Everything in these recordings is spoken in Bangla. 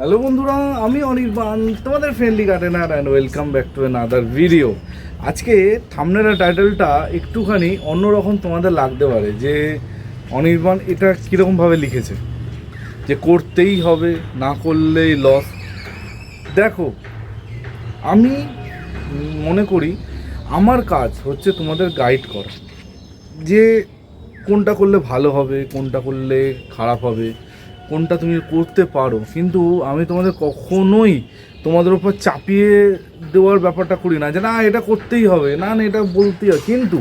হ্যালো বন্ধুরা, আমি অনির্বাণ, তোমাদের friendly gardener and welcome back to other video আজকে থামনেলা টাইটেলটা একটুখানি অন্যরকম তোমাদের লাগতে পারে, যে অনির্বাণ এটা কীরকমভাবে লিখেছে? যে করতেই হবে, না করলেই লস দেখো, আমি মনে করি আমার কাজ হচ্ছে তোমাদের গাইড করা, যে কোনটা করলে ভালো হবে, কোনটা করলে খারাপ হবে। কোনটা তুমি করতে পারো। কিন্তু আমি তোমাদের কখনোই তোমাদের উপর চাপিয়ে দেওয়ার ব্যাপারটা করি না যে, না, এটা করতেই হবে। না না, এটা বলতেই হবে। কিন্তু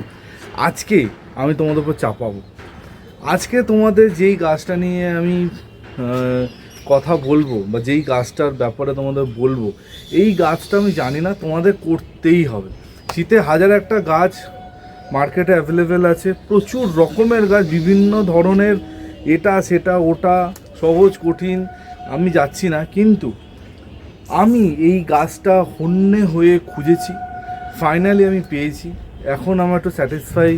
আজকে আমি তোমাদের উপর চাপাবো। আজকে তোমাদের যেই গাছটা নিয়ে আমি কথা বলব বা যেই গাছটার ব্যাপারে তোমাদের বলব, এই গাছটা আমি জানি না, তোমাদের করতেই হবে। শীতে হাজার একটা গাছ মার্কেটে অ্যাভেলেবেল আছে। প্রচুর রকমের গাছ, বিভিন্ন ধরনের এটা, সেটা, ওটা সহজ, কঠিন, আমি যাচ্ছি না। কিন্তু আমি এই গাছটা হন্যে হয়ে খুঁজেছি ফাইনালি আমি পেয়েছি। এখন আমার একটু স্যাটিসফাই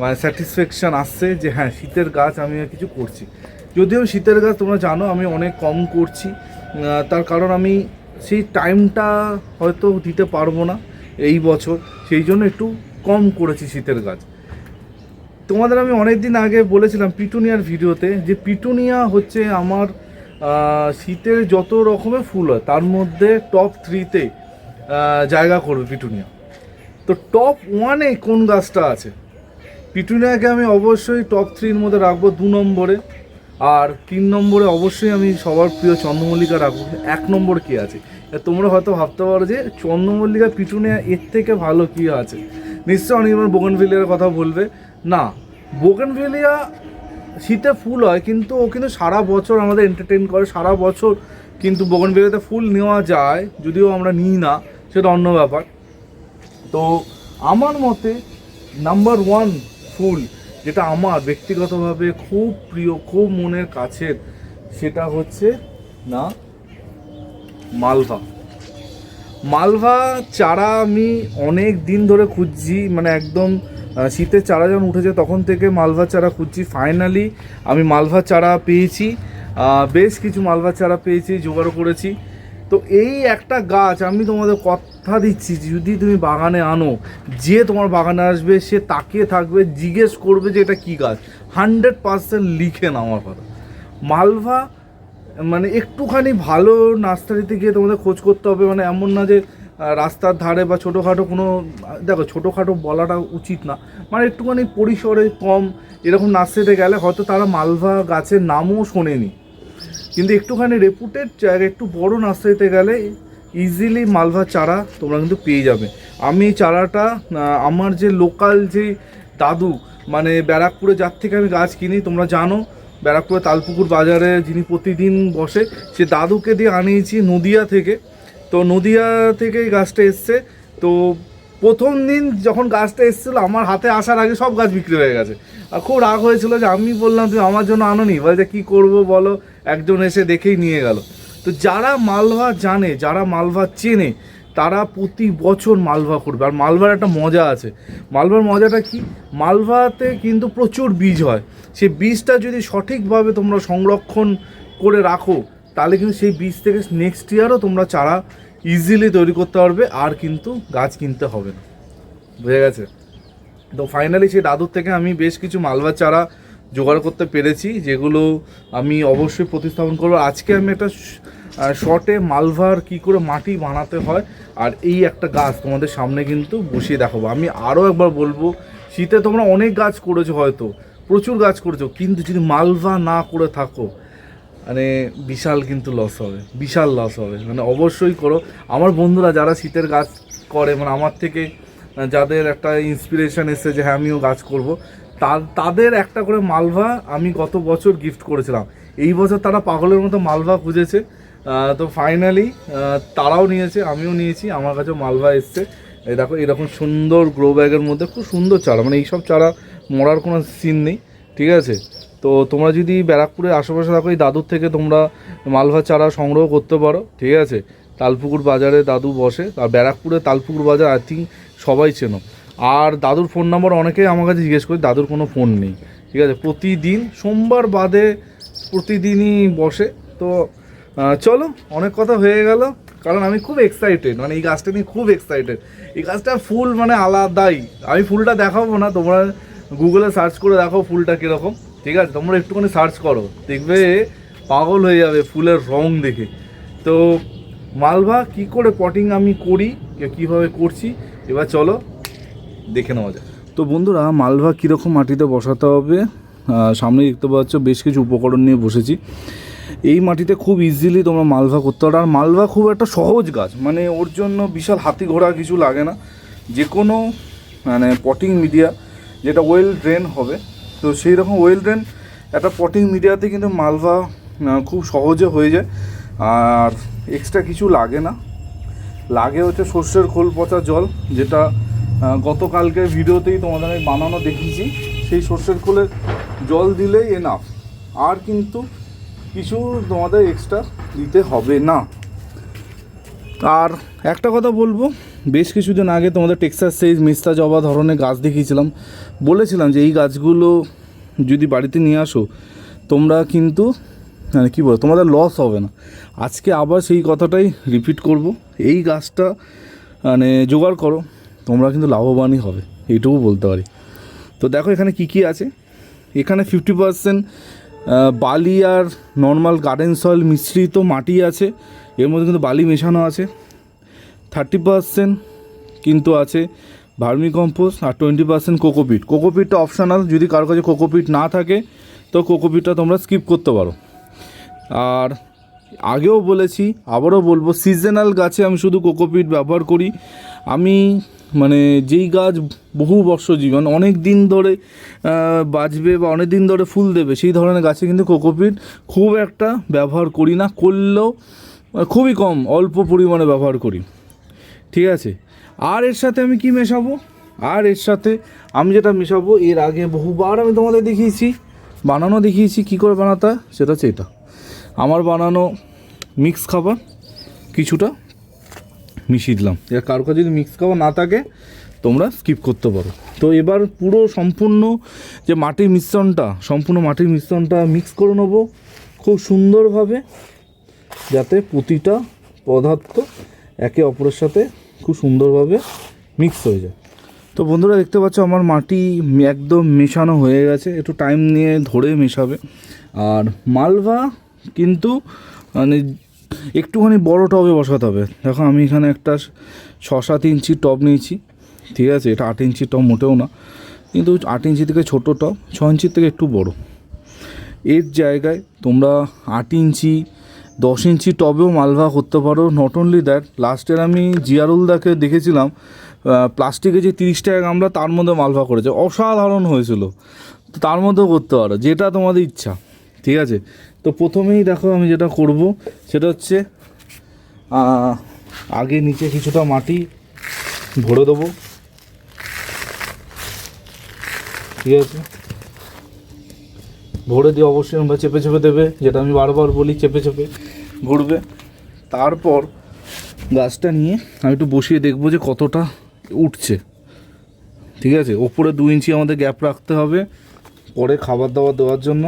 মানে স্যাটিসফ্যাকশান আসছে যে হ্যাঁ শীতের গাছ আমি কিছু করছি। যদিও শীতের গাছ তোমরা জানো, আমি অনেক কম করছি। তার কারণ আমি সেই টাইমটা হয়তো দিতে পারব না এই বছর। সেই জন্য একটু কম করেছি শীতের গাছ। তোমাদের আমি অনেক দিন আগে বলেছিলাম পিটুনিয়ার ভিডিওতে যে পিটুনিয়া হচ্ছে আমার শীতের যত রকমের ফুল হয়, তার মধ্যে টপ থ্রিতে জায়গা করবে পিটুনিয়া। তো টপ ওয়ানে কোন গাছটা আছে? পিটুনিয়াকে আমি অবশ্যই টপ থ্রির মধ্যে রাখব দু নম্বরে। আর তিন নম্বরে অবশ্যই আমি সবার প্রিয় চন্দ্রমল্লিকা রাখব। এক নম্বর কি আছে? তোমরা হয়তো ভাবতে পারো যে চন্দ্রমল্লিকা, পিটুনিয়া, এর থেকে ভালো কি আছে? নিশ্চয় অনির্বাণ বোগনভিলিয়ার কথা বলবে। না বোগনভিলিয়া শীতে ফুল হয়, কিন্তু ও কিন্তু সারা বছর আমাদের এন্টারটেন করে, সারা বছর কিন্তু বোগনভিলিয়াতে ফুল নেওয়া যায়, যদিও আমরা নিই না, সেটা অন্য ব্যাপার। তো আমার মতে নাম্বার ওয়ান ফুল যেটা আমার ব্যক্তিগতভাবে খুব প্রিয়, খুব মনের কাছের, সেটা হচ্ছে না, মালভা। মালভা চারা আমি অনেক দিন ধরে খুঁজছি মানে একদম শীতের চারা যখন উঠেছে, তখন থেকে মালভা চারা খুঁজছি। ফাইনালি আমি মালভা চারা পেয়েছি। বেশ কিছু মালভা চারা পেয়েছি, জোগাড় করেছি। তো এই একটা গাছ, আমি তোমাদের কথা দিচ্ছি, যদি তুমি বাগানে আনো, যে তোমার বাগানে আসবে, সে তাকিয়ে থাকবে, জিজ্ঞেস করবে যে এটা কী গাছ। হান্ড্রেড পার্সেন্ট লিখে নাও আমার কথা। মালভা মানে একটুখানি ভালো নার্সারিতে গিয়ে তোমাদের খোঁজ করতে হবে মানে এমন না যে রাস্তার ধারে বা ছোটোখাটো কোনো, দেখো, ছোটোখাটো বলাটা উচিত না। মানে একটুখানি পরিসরে কম, এরকম নার্সারিতে গেলে হয়তো তারা মালভা গাছের নামও শোনেনি। কিন্তু একটুখানি রেপুটেড জায়গা, একটু বড় নার্সারিতে গেলে ইজিলি মালভা চারা তোমরা কিন্তু পেয়ে যাবে। আমি চারাটা আমার যে লোকাল যে দাদু মানে ব্যারাকপুরে যার থেকে আমি গাছ কিনি, তোমরা জানো, ব্যারাকপুরে তালপুকুর বাজারে যিনি প্রতিদিন বসে, সে দাদুকে দিয়ে আনিয়েছি নদিয়া থেকে। তো নদিয়া থেকে এই গাছটা এসছে। তো প্রথম দিন যখন গাছটা এসেছিল, আমার হাতে আসার আগে সব গাছ বিক্রি হয়ে গেছে। আর খুব রাগ হয়েছিল যে আমি বললাম, তুমি আমার জন্য আনোনি? বলছে কী করব বলো? একজন এসে দেখেই নিয়ে গেল। তো যারা মালভা জানে, যারা মালভা চেনে, তারা প্রতি বছর মালভা করবে। আর মালভার একটা মজা আছে। মালভার মজাটা কি? মালভাতে কিন্তু প্রচুর বীজ হয়। সেই বীজটা যদি সঠিকভাবে তোমরা সংরক্ষণ করে রাখো তাহলে কিন্তু সেই বীজ থেকে নেক্সট ইয়ারও তোমরা চারা ইজিলি তৈরি করতে পারবে, আর কিন্তু গাছ কিনতে হবে না। বুঝে গেছে? তো ফাইনালি সেই দাদুর থেকে আমি বেশ কিছু মালভা চারা জোগাড় করতে পেরেছি, যেগুলো আমি অবশ্যই প্রতিস্থাপন করব। আজকে আমি একটা শর্টে মালভার কি করে মাটি বানাতে হয়, আর এই একটা গাছ তোমাদের সামনে কিন্তু বসিয়ে দেখাবো। আমি আরও একবার বলব, শীতে তোমরা অনেক গাছ করেছ হয়তো, প্রচুর গাছ করেছ, কিন্তু যদি মালভা না করে থাকো মানে বিশাল কিন্তু লস হবে, বিশাল লস হবে। মানে অবশ্যই করো। আমার বন্ধুরা যারা শীতের গাছ করে মানে আমার থেকে যাদের একটা ইন্সপিরেশন এসেছে যে হ্যাঁ আমিও গাছ করব তাদের একটা করে মালভা আমি গত বছর গিফট করেছিলাম। এই বছর তারা পাগলের মতো মালভা খুঁজেছে। তো ফাইনালি তারাও নিয়েছে, আমিও নিয়েছি, আমার কাছেও মালভা এসছে। এই দেখো এরকম সুন্দর গ্রো ব্যাগের মধ্যে, খুব সুন্দর চারা মানে এইসব চারা মরার কোনো সিন নেই, ঠিক আছে? তো তোমরা যদি ব্যারাকপুরের আশেপাশে থাকো, এই দাদুর থেকে তোমরা মালভা চারা সংগ্রহ করতে পারো, ঠিক আছে? তালপুকুর বাজারে দাদু বসে, আর ব্যারাকপুরে তালপুকুর বাজার আই থিঙ্ক সবাই চেনো। আর দাদুর ফোন নাম্বার অনেকেই আমার কাছে জিজ্ঞেস করি, দাদুর কোনো ফোন নেই, ঠিক আছে? প্রতিদিন, সোমবার বাদে প্রতিদিনই বসে। তো চলো, অনেক কথা হয়ে গেল, কারণ আমি খুব এক্সাইটেড মানে এই গাছটা নিয়ে খুব এক্সাইটেড এই গাছটা ফুল মানে আলাদাই। আমি ফুলটা দেখাবো না, তোমরা গুগলে সার্চ করে দেখো ফুলটা কীরকম। ঠিক আছে, তোমরা একটুখানি সার্চ করো, দেখবে পাগল হয়ে যাবে ফুলের রং দেখে। তো মালভা, কি করে পটিং আমি করি কীভাবে করছি, এবার চলো দেখে নেওয়া যায় তো বন্ধুরা, মালভা কীরকম মাটিতে বসাতে হবে সামনে দেখতে পাচ্ছ বেশ কিছু উপকরণ নিয়ে বসেছি। এই মাটিতে খুব ইজিলি তোমরা মালভা করতে পারো। আর মালভা খুব একটা সহজ গাছ মানে ওর জন্য বিশাল হাতি ঘোড়া কিছু লাগে না। যে কোনো মানে পটিং মিডিয়া যেটা ওয়েল ড্রেন হবে। তো সেই রকম ওয়েল ড্রেন একটা পটিং মিডিয়াতে কিন্তু মালভা খুব সহজে হয়ে যায়। আর এক্সট্রা কিছু লাগে না। লাগে হচ্ছে সর্ষের খোল পচা জল যেটা আহ, গতকালকের ভিডিওতেই তোমাদের আমি বানানো দেখিয়েছি। সেই সর্ষের খোলের জল দিলেই এনাফ আর কিন্তু কিছু তোমাদের এক্সট্রা দিতে হবে না। আর একটা কথা বলব বেশ কিছুদিন আগে তোমাদের টেক্সাস সেই মিস্তা জবা ধরনের গাছ দেখিয়েছিলাম। বলেছিলাম যে এই গাছগুলো যদি বাড়িতে নিয়ে আসো, তোমরা কিন্তু মানে কী বলো তোমাদের লস হবে না। আজকে আবার সেই কথাটাই রিপিট করব। এই গাছটা মানে জোগাড় করো, তোমরা কিন্তু লাভবানই হবে, এইটুকু বলতে পারি। তো দেখো এখানে কি কি আছে। এখানে ফিফটি পার্সেন্ট বালি আর নর্মাল গার্ডেন সয়েল মিশ্রিত মাটি আছে। এর মধ্যে কিন্তু বালি মেশানো আছে। থার্টি পার্সেন্ট কিন্তু আছে ভার্মি কম্পোস্ট আর টোয়েন্টি পার্সেন্ট কোকোপিট। কোকোপিটটা অপশনাল, যদি কারও কাছে কোকোপিট না থাকে, তো কোকোপিটটা তোমরা স্কিপ করতে পারো। আর আগেও বলেছি, আবারও বলব, সিজনাল গাছে আমি শুধু কোকোপিট ব্যবহার করি। আমি মানে যেই গাছ বহু বর্ষ জীবন, অনেক দিন ধরে বাঁচবে বা অনেক দিন ধরে ফুল দেবে, সেই ধরনের গাছে কিন্তু কোকোপিট খুব একটা ব্যবহার করি না, করলেও খুবই কম, অল্প পরিমাণে ব্যবহার করি। ঠিক আছে? আর এর সাথে আমি কি মেশাবো? আর এর সাথে আমি যেটা মেশাবো, এর আগে বহুবার আমি তোমাদের দেখিয়েছি, বানানো দেখিয়েছি, কি করে বানাতে সেটা হচ্ছে এটা। আমার বানানো মিক্স খাবার, কিছুটা মিশিয়ে দিলাম। এবার কারও কাছে যদি মিক্স খাবার না থাকে, তোমরা স্কিপ করতে পারো। তো এবার পুরো সম্পূর্ণ যে মাটির মিশ্রণটা, সম্পূর্ণ মাটির মিশ্রণটা মিক্স করে নেব খুব সুন্দরভাবে, যাতে প্রতিটা পদার্থ একে অপরের সাথে খুব সুন্দরভাবে মিক্স হয়ে যায়। তো বন্ধুরা দেখতে পাচ্ছ আমার মাটি একদম মেশানো হয়ে গেছে, একটু টাইম নিয়ে ধরে মেশাবে। আর মালভা কিন্তু মানে একটুখানি বড় টবে বসাতে হবে। দেখো আমি এখানে একটা ছ সাত ইঞ্চি টব নিয়েছি, ঠিক আছে? এটা আট ইঞ্চি টব মোটেও না, কিন্তু আট ইঞ্চি থেকে ছোটো টব, ছ ইঞ্চির থেকে একটু বড়। এর জায়গায় তোমরা আট ইঞ্চি দশ ইঞ্চি টবেও মালভা করতে পারো। নট অনলি দ্যাট লাস্টের আমি জিয়ারুলদাকে দেখেছিলাম প্লাস্টিকে যে তিরিশ টাকা গামলা, তার মধ্যে মালভা করেছে। অসাধারণ হয়েছিল। তো তার মধ্যেও করতে পারো, যেটা তোমাদের ইচ্ছা। ঠিক আছে? তো প্রথমেই দেখো আমি যেটা করব, সেটা হচ্ছে আগে নিচে কিছুটা মাটি ভরে দেবো। ঠিক আছে? ভরে দিয়ে অবশ্যই আমরা চেপে চেপে দেবে, যেটা আমি বারবার বলি চেপে চেপে ভরবে তারপর গাছটা নিয়ে আমি একটু বসিয়ে দেখব যে কতটা উঠছে। ঠিক আছে? ওপরে দু ইঞ্চি আমাদের গ্যাপ রাখতে হবে, পরে খাবার দাবার দেওয়ার জন্য।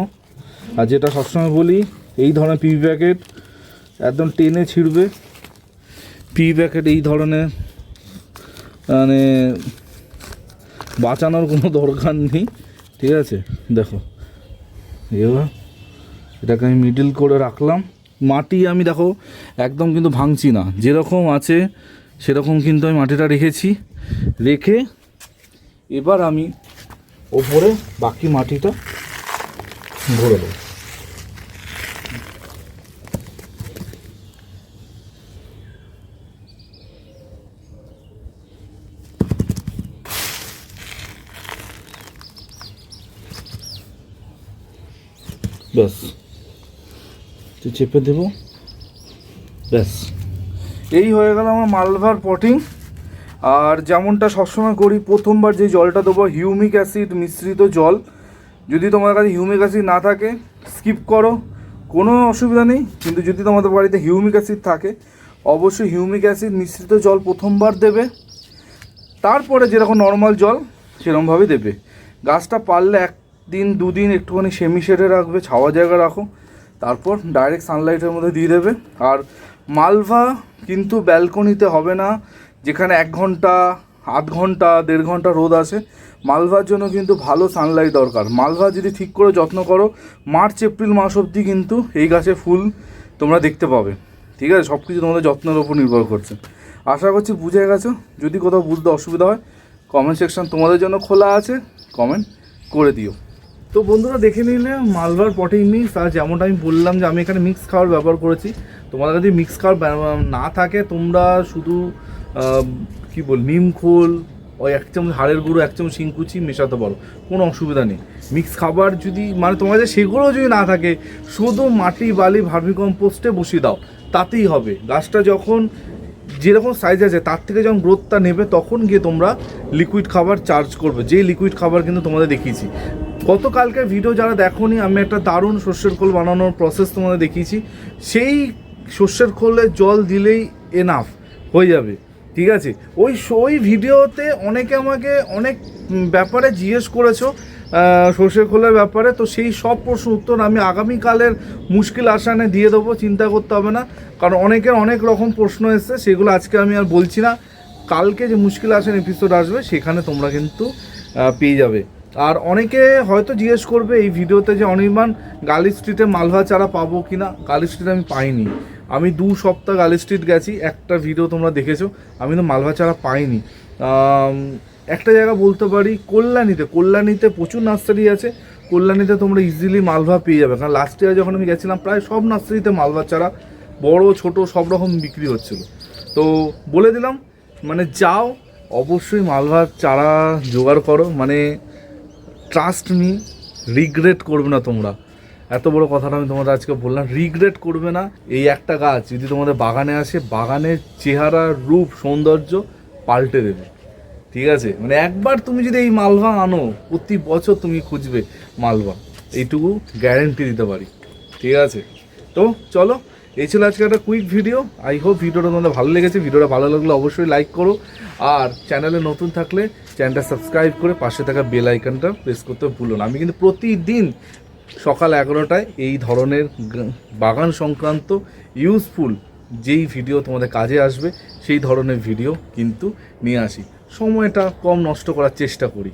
আর যেটা সবসময় বলি, এই ধরনের পি প্যাকেট একদম টেনে ছিঁড়বে। পি প্যাকেট এই ধরনের মানে বাঁচানোর কোনো দরকার নেই। ঠিক আছে? দেখো, এবার এটাকে আমি মিডিল করে রাখলাম। মাটি আমি দেখো একদম কিন্তু ভাঙছি না। যেরকম আছে, সেরকম কিন্তু আমি মাটিটা রেখেছি। রেখে এবার আমি ওপরে বাকি মাটিটা ভরে দেবো ব্যাস তো চেপে দেব। ব্যাস। এই হয়ে গেল আমার মালভার পটিং আর যেমনটা সবসময় করি, প্রথমবার যে জলটা দেবো হিউমিক অ্যাসিড মিশ্রিত জল। যদি তোমার কাছে হিউমিক অ্যাসিড না থাকে স্কিপ করো। কোনো অসুবিধা নেই। কিন্তু যদি তোমাদের বাড়িতে হিউমিক অ্যাসিড থাকে, অবশ্যই হিউমিক অ্যাসিড মিশ্রিত জল প্রথমবার দেবে। তারপরে যেরকম নর্মাল জল সেরকমভাবে দেবে। গাছটা পারলে একদিন, দুদিন একটুখানি সেমি শেডে রাখবে, ছাওয়া জায়গা রাখো। তারপর ডাইরেক্ট সানলাইটের মধ্যে দিয়ে দেবে। আর মালভা কিন্তু ব্যালকনিতে হবে না, যেখানে এক ঘণ্টা, আধ ঘণ্টা, দেড় ঘণ্টা রোদ আসে মালভার জন্য কিন্তু ভালো সানলাইট দরকার। মালভা যদি ঠিক করে যত্ন করো, মার্চ, এপ্রিল মাস অবধি কিন্তু এই গাছে ফুল তোমরা দেখতে পাবে। ঠিক আছে? সব কিছু তোমাদের যত্নের ওপর নির্ভর করছে। আশা করছি বুঝে গেছো। যদি কোথাও বুঝতে অসুবিধা হয় কমেন্ট সেকশন তোমাদের জন্য খোলা আছে। কমেন্ট করে দিও। তো বন্ধুরা দেখে নিলে মালভার পটিং মিক্স আর যেমনটা আমি বললাম যে আমি এখানে মিক্স খাবার ব্যবহার করেছি, তোমাদের যদি মিক্স খাবার না থাকে, তোমরা শুধু কি বল, নিম খোল, ওই এক চামচ হাড়ের গুঁড়ো, এক চামচ শিংকুচি মেশাতে পারো, কোনো অসুবিধা নেই। মিক্স খাবার যদি মানে তোমাদের সেগুলো যদি না থাকে, শুধু মাটি, বালি ভার্মিকম্পোস্টে বসিয়ে দাও, তাতেই হবে। গাছটা যখন যেরকম সাইজ আছে, তার থেকে যখন গ্রোথটা নেবে, তখন গিয়ে তোমরা লিকুইড খাবার চার্জ করবে। যে লিকুইড খাবার কিন্তু তোমাদের দেখিয়েছি। গতকালকে ভিডিও যারা দেখোনি, আমি একটা দারুণ শস্যের খোল বানানোর প্রসেস তোমাদের দেখিয়েছি। সেই শস্যের খোলে জল দিলেই এনাফ হয়ে যাবে, ঠিক আছে? ওই ওই ভিডিওতে অনেকে আমাকে অনেক ব্যাপারে জিজ্ঞেস করেছ সর্ষের খোলের ব্যাপারে, তো সেই সব প্রশ্ন উত্তর আমি আগামীকালের মুশকিল আসানে দিয়ে দেবো, চিন্তা করতে হবে না। কারণ অনেকের অনেক রকম প্রশ্ন এসছে, সেগুলো আজকে আমি আর বলছি না। কালকে যে মুশকিল আসান এপিসোড আসবে, সেখানে তোমরা কিন্তু পেয়ে যাবে। আর অনেকে হয়তো জিজ্ঞেস করবে এই ভিডিওতে যে অনির্বাণ গালি স্ট্রিটে মালভা চারা পাবো কি না গালি স্ট্রিটে আমি পাইনি। আমি দু সপ্তাহ গালি স্ট্রিট গেছি, একটা ভিডিও তোমরা দেখেছ, আমি তো মালভা চারা পাইনি। একটা জায়গা বলতে পারি, কল্যাণীতে কল্যাণীতে প্রচুর নার্সারি আছে, কল্যাণীতে তোমরা ইজিলি মালভা পেয়ে যাবে। কারণ লাস্ট ইয়ার যখন আমি গেছিলাম, প্রায় সব নার্সারিতে মালভা চারা, বড়, ছোট, সব রকম বিক্রি হচ্ছিল। তো বলে দিলাম মানে যাও, অবশ্যই মালভার চারা জোগাড় করো। মানে ট্রাস্ট মি রিগ্রেট করবে না তোমরা। এত বড় কথাটা আমি তোমাদের আজকে বললাম। রিগ্রেট করবে না। এই একটা গাছ যদি তোমাদের বাগানে আসে, বাগানের চেহারা, রূপ, সৌন্দর্য পাল্টে দেবে। ঠিক আছে? মানে একবার তুমি যদি এই মালভা আনো, প্রতি বছর তুমি খুঁজবে মালভা। এইটুকু গ্যারেন্টি দিতে পারি। ঠিক আছে? তো চলো। এই ছিল আজকে একটা কুইক ভিডিও আই হোপ ভিডিওটা তোমাদের ভালো লেগেছে। ভিডিওটা ভালো লাগলে অবশ্যই লাইক করো। আর চ্যানেলে নতুন থাকলে চ্যানেলটা সাবস্ক্রাইব করে পাশে থাকা বেল আইকনটা প্রেস করতে ভুলো না। আমি কিন্তু প্রতিদিন সকাল এগারোটায় এই ধরনের বাগান সংক্রান্ত ইউজফুল যেই ভিডিও তোমাদের কাজে আসবে, সেই ধরনের ভিডিও কিন্তু নিয়ে আসি। সময়টা কম নষ্ট করার চেষ্টা করি।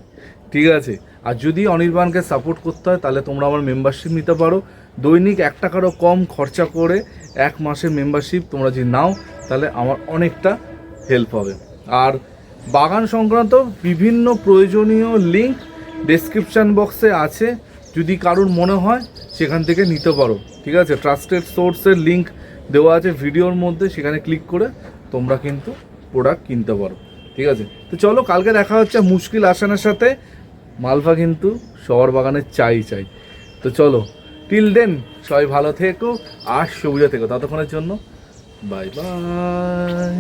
ঠিক আছে? আর যদি অনির্বাণকে সাপোর্ট করতে হয়, তাহলে তোমরা আমার মেম্বারশিপ নিতে পারো। দৈনিক এক টাকারও কম খরচা করে এক মাসের মেম্বারশিপ তোমরা যদি নাও, তাহলে আমার অনেকটা হেল্প হবে। আর বাগান সংক্রান্ত বিভিন্ন প্রয়োজনীয় লিঙ্ক ডেসক্রিপশান বক্সে আছে। যদি কারোর মনে হয়, সেখান থেকে নিতে পারো, ঠিক আছে? ট্রাস্টেড সোর্সের লিঙ্ক দেওয়া আছে ভিডিওর মধ্যে, সেখানে ক্লিক করে তোমরা কিন্তু প্রোডাক্ট কিনতে পারো, ঠিক আছে? তো চলো, কালকে দেখা হচ্ছে মুশকিল আসানের সাথে। মালভা কিন্তু সবার বাগানের চাই চাই। তো চলো টিল দেন সবাই ভালো থেকো আর সুবিধা থেকো ততক্ষণের জন্য বাই বাই